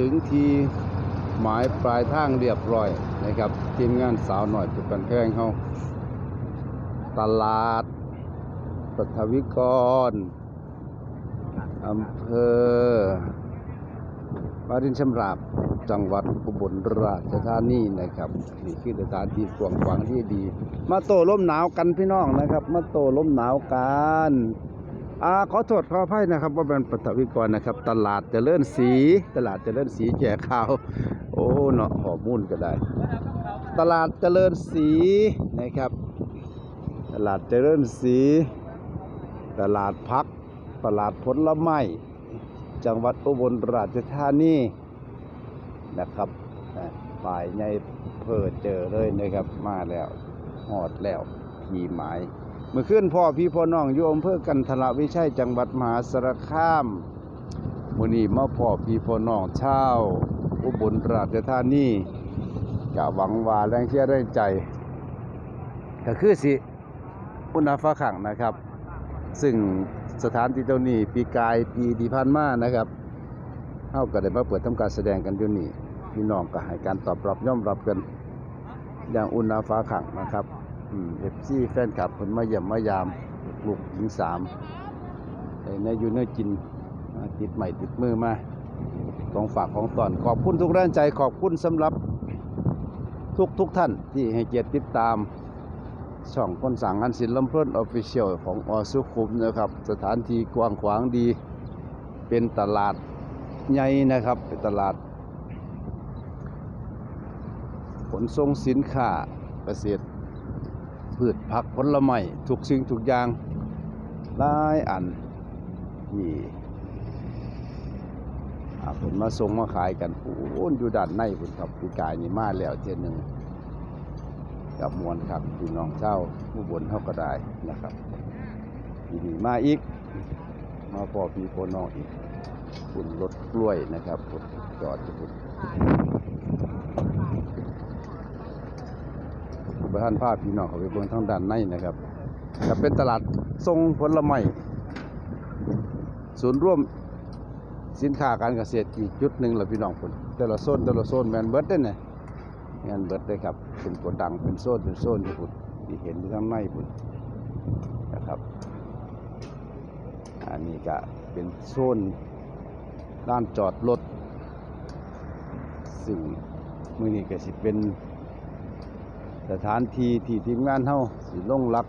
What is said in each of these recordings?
ถึงทีหมายปลายทางเรียบร้อยนะครับทีมงานสาวหน่อยจุดกันแพงเฮาตลาดปัทวิกรอำเภอวารินชำราบจังหวัดอุบลราชธานีนะครับ นี่คือสถานที่กว้างขวางที่ดี มาโตลมหนาวกันพี่น้องนะครับ มาโตลมหนาวกัน อ่าขอโทษขออภัยนะครับว่าเป็นปัทวิกรนะครับ ตลาดเจริญศรีตลาดเจริญศรีแจกข้าว โอ้เนาะหอมุ่นก็ได้ ตลาดเจริญศรีนะครับ ตลาดเจริญศรีตลาดพัก ตลาดผลไม้จังหวัดอุบลราชธานีนะครับฝ่ายในเพอเจอเลยนะครับมาแล้วหอดแล้วขี่หมาย เมื่อคืนพ่อพี่พ่อน้องอยู่อำเภอกันทละวิชัยจังหวัดมหาสารคามมื้อนี้มาพ่อพี่พ่อน้องชาวอุบลราชธานีกะหวังว่าแรงเชียร์แรงใจก็คือสิอุณาฟ้าขังนะครับ ซึ่งสถานที่ตรงนี้ปีกายปีที่ผ่านมานะครับเฮาก็ได้มาเปิดทำการแสดงกันอยู่นี่พี่น้องก็ให้การตอบรับย่อมรับกันอย่างอุณาฟ้าขังนะครับ เอฟซีแฟนคลับเพิ่นมาเยี่ยมมายามลูกหญิงสามไอ้เนื้ออยู่เนื้อกินติดใหม่ติดมือมาของฝากของตอนขอบคุณทุกแรงใจขอบคุณสำหรับทุกทุกท่านที่ให้เกียรติติดตามช่องคนสั่งงานศิลป์ลำเพลินออฟฟิเชียลของอสุขุมนะครับ สถานที่กว้างขวางดี เป็นตลาดใหญ่นะครับ เป็นตลาด ขนส่งสินค้าเกษตร พืชผักผลไม้ทุกสิ่งทุกอย่างหลายอันที่อาผลมาส่งมาขายกันโอ้นอยู่ด้านในพุ่นครับปีกายนี่มาแล้วเทียนหนึ่งกับมวลครับพี่น้องเช่าผู้บนเท่าก็ได้นะครับทีนี้มาอีก มาพอพี่พอน้องอีกคุณรถกล้วยนะครับจอดอยู่คุณ ประธานภาพพี่น้องเขาไปเบิ่งทางด้านในนะครับจะเป็นตลาดทรงผลไม้ศูนย์ร่วมสินค้าการเกษตรอีกจุดหนึ่งแหละพี่น้องคนแต่ละโซนแต่ละโซนแมนเบิร์ดได้เนี่ยงานเบิร์ดเลยครับเป็นโกดังเป็นโซนเป็นโซนที่พุ่นที่เห็นที่ข้างในพุ่นนะครับอันนี้ก็เป็นโซนด้านจอดรถซึ่งมือนี้ก็สิเป็น สถานที่ที่ทีมงานเฮาสิลงหลัก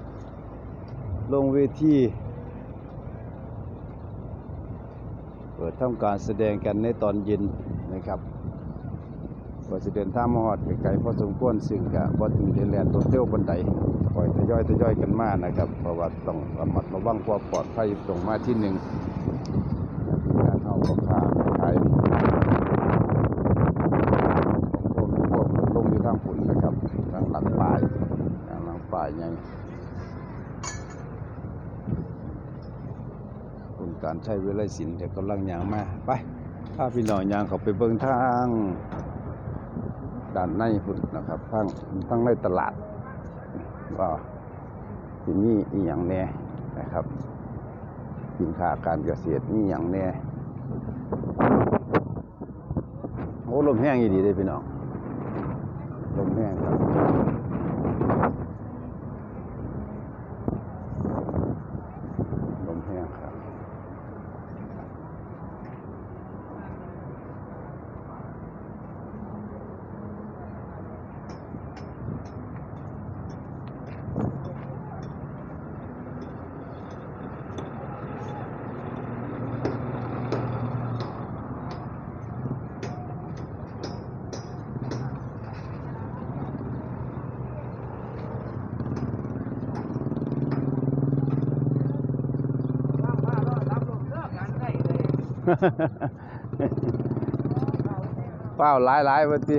ลงเวทีเปิดทำการแสดงกันในตอนเย็นนะครับว่าสิเดินทางมาฮอดไกลๆพอสมควรซึ่งก็บ่ถึงเดนแลนตัวเตี้ยวบันไดคอยทยอยทยอยกันมานะครับ เพราะว่าต้องระมัดระวังความปลอดภัยตรงมาที่หนึ่งการเอาของค้าขายของพวกพวกลงอยู่ทางฝุ่นนะครับทางหลังป่ายทางหลังป่ายใหญ่คุณ การใช้เวลาสินเดี๋ยวกำลังยางมาไปพาพี่น้องยางเขาไปเบิ่งทางด้านในพุ่นนะครับทั้งทั้งในตลาดว่าที่นี่อีหยังแน่นะครับ สินค้าการเกษตรนี่อย่างแน่โอ้ลมแห้งอีดีเลยพี่น้องลมแห้งครับลมแห้งครับ เปล่าหลายหลายวันที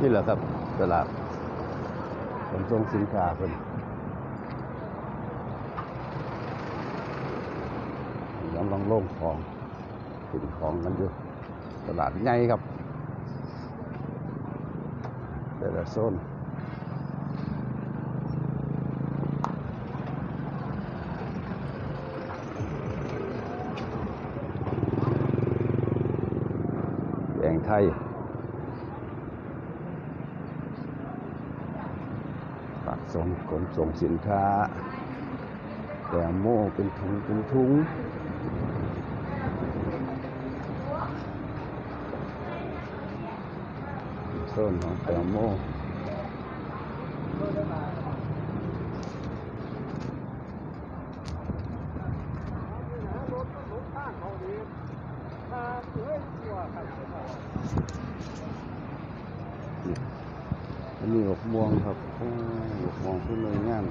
นี่แหละครับตลาดขนส่งสินค้าเป็นำลังโล่งของขึ้นของกันอยู่ตลาดใหญ่ครับแต่ละโซนแดงไทยปากส่งขนส่งสินค้าแตงโม่เป็นถุงเป็นถุง โซนของแตงโมอันนี้หกม่วงครับโอ้หกม่วงขึ้นเลยง่าม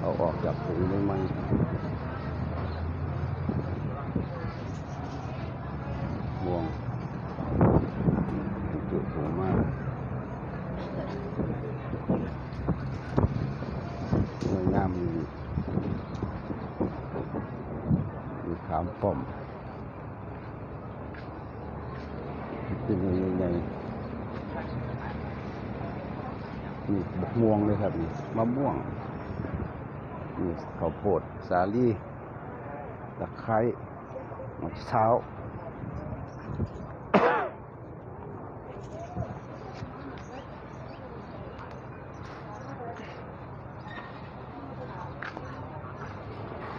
เอาออกจากถุงได้ไหมม่วงจุดถุงมากสวยงามมีมีขามป้อมเป็นยังไงนี่บกม่วงเลยครับนี่มะม่วงนี่ข้าวโพดสาลี่ตะไคร้มะเช้าว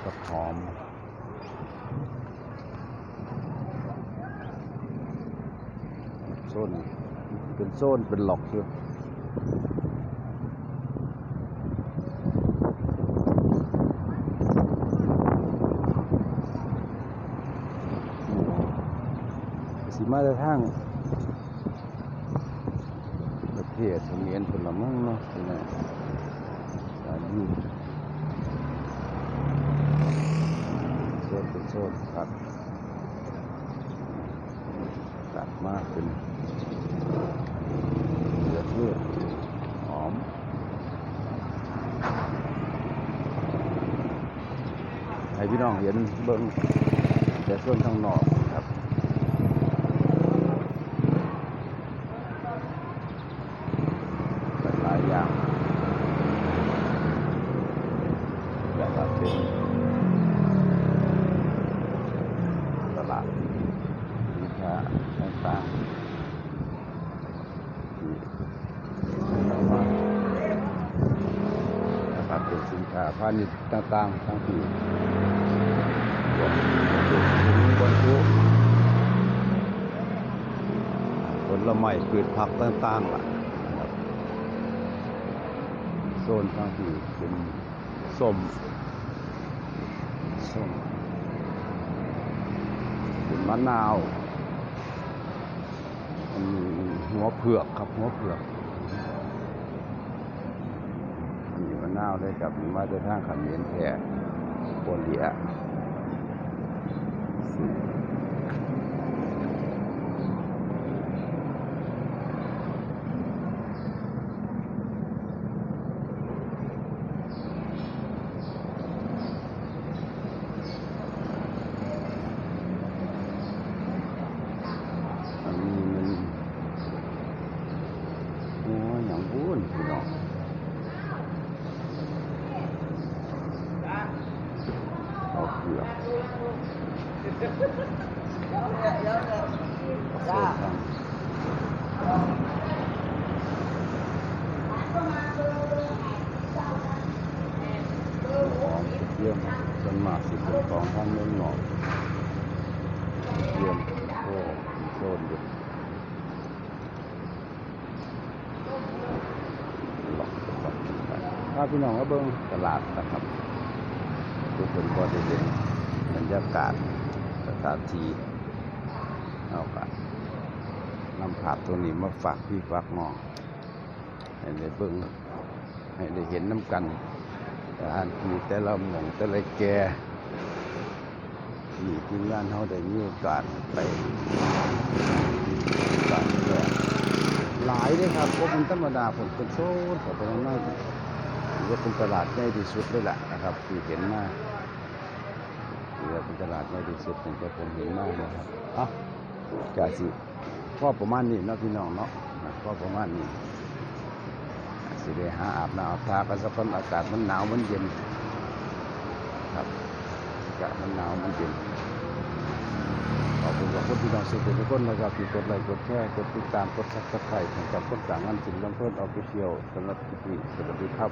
กระหอมโซน เป็นโซนเป็นหลอกอยู่สีมาแต่ทางประเทศเขมรผลไม้เนาะเป็นไงสาลีโซนเป็นโซนครับตัดมากเป็นเลือดเลือดหอม ให้ พี่น้องเห็นเบิ้งแต่ส่วนข้างนอกครับหลายอย่างแบบว่าเป็นตลาดสินค้าต่างๆที่นำมานะครับเป็นสินค้าพาณิชย์ต่างๆทั้งที่ บนถุงบนทุกผลไม้พืชผักต่างๆล่ะโซนทางที่เป็นส้มส้มเป็นมะนาวหัวเผือกครับหัวเผือกอันนี้มะนาวเลยครับมีมาจากทางขันเยนแท้โปเลียอันนี้มันโอ้ ยอย่างบุญพี่น้องเอาเผือกโซนทางของเยี่ยมส่วนมากสิเป็นของทางเมืองนอกเยี่ยมโอ้มีโซนอยู่หลอกหลอกไปถ้าพี่น้องก็เบิ่งตลาดนะครับทุกคนก็ได้เห็นบรรยากาศสถานที่เอากันำภาพตัวนี้มาฝากพี่ฝากน้องให้ได้เบิ่งให้ได้เห็นน้ำกันสถานที่แต่ละหม่องแต่ละแก่ที่ทีมงานเขาได้มีโอกาสไปต่างแก่หลายเลยครับเพราะมันธรรมดาผมเป็นโซนขอเป็นมา กถือเป็นตลาดใหญ่ที่สุดเลยแหละนะครับที่เห็นมาถือว่าเป็นตลาดน้อยที่สุดตั้งแต่ผมเห็นมานะครับอะกะสิพ่อประมาณนี้เนาะพี่น้องเนาะพ่อประมาณนี้อ่สิได้หาอาบน้ำอาบทากันสักคนอากาศมันหนาวมันเย็นครับอากาศมันหนาวมันเย็น ขอบคุณขอบคุณพี่น้องสุดทุกคนนะครับที่กดไลค์กดแชร์กดติดตามกดซับสไครต์ของกับคนต่างงานสิ่งลำเพิ่นออฟฟิเชียลสำหรับที่สวัสดีครับ